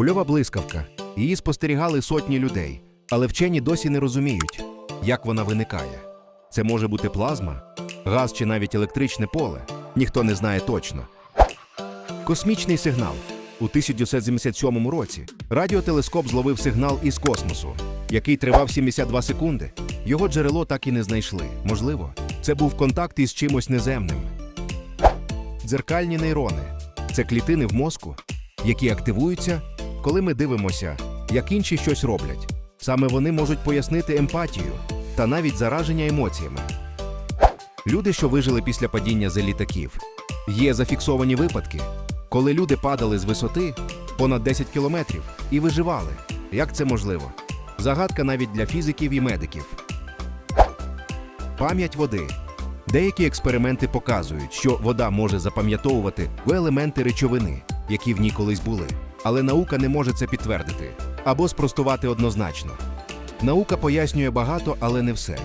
Кульова блискавка. Її спостерігали сотні людей, але вчені досі не розуміють, як вона виникає. Це може бути плазма, газ чи навіть електричне поле. Ніхто не знає точно. Космічний сигнал. У 1977 році радіотелескоп зловив сигнал із космосу, який тривав 72 секунди. Його джерело так і не знайшли. Можливо, це був контакт із чимось неземним. Дзеркальні нейрони це клітини в мозку, які активуються, коли ми дивимося, як інші щось роблять. Саме вони можуть пояснити емпатію та навіть зараження емоціями. Люди, що вижили після падіння з літаків, є зафіксовані випадки, коли люди падали з висоти понад 10 кілометрів і виживали. Як це можливо? Загадка навіть для фізиків і медиків. Пам'ять води. Деякі експерименти показують, що вода може запам'ятовувати елементи речовини, які в ній колись були. Але наука не може це підтвердити або спростувати однозначно. Наука пояснює багато, але не все.